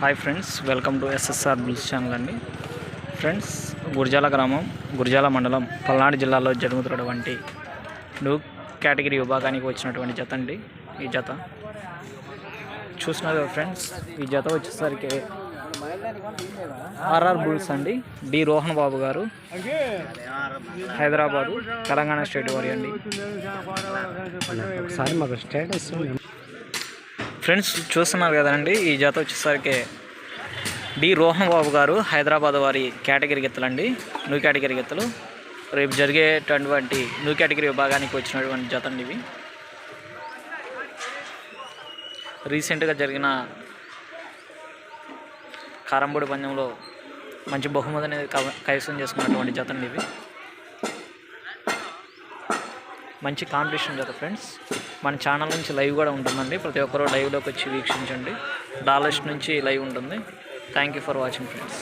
Hi friends welcome to SSR bulls channel అండి. Friends Gurjala గ్రామం గుర్జాల మండలం పల్నాడు జిల్లాలో జరుగుతున్నటువంటి న్యూ కేటగిరీ విభాగానికి వచ్చినటువంటి జత అండి ఈ జత. చూసినారు ఫ్రెండ్స్ ఈ జత వచ్చేసరికి ఆర్ఆర్ బుల్స్ అండి. డి రోహన్ బాబు గారు హైదరాబాదు తెలంగాణ స్టేట్ వారి అండి. ఒకసారి మాకు స్టేటస్ ఫ్రెండ్స్ చూస్తున్నారు కదండి ఈ జాత వచ్చేసరికి డి రోహన్ బాబు గారు హైదరాబాద్ వారి కేటగిరీ గెత్తలండి న్యూ కేటగిరీ గెత్తలు. రేపు జరిగేటటువంటి న్యూ కేటగిరీ విభాగానికి వచ్చినటువంటి జత అండి ఇవి. రీసెంట్గా జరిగిన కారంబోడి పందెంలో మంచి బహుమతి అనేది కైవసం చేసుకున్నటువంటి జత ఇవి. మంచి కాంపిటీషన్ కదా ఫ్రెండ్స్. మన ఛానల్ నుంచి లైవ్ కూడా ఉంటుందండి. ప్రతి ఒక్కరూ లైవ్లోకి వచ్చి వీక్షించండి. డాలర్స్ నుంచి లైవ్ ఉంటుంది. Thank you for watching friends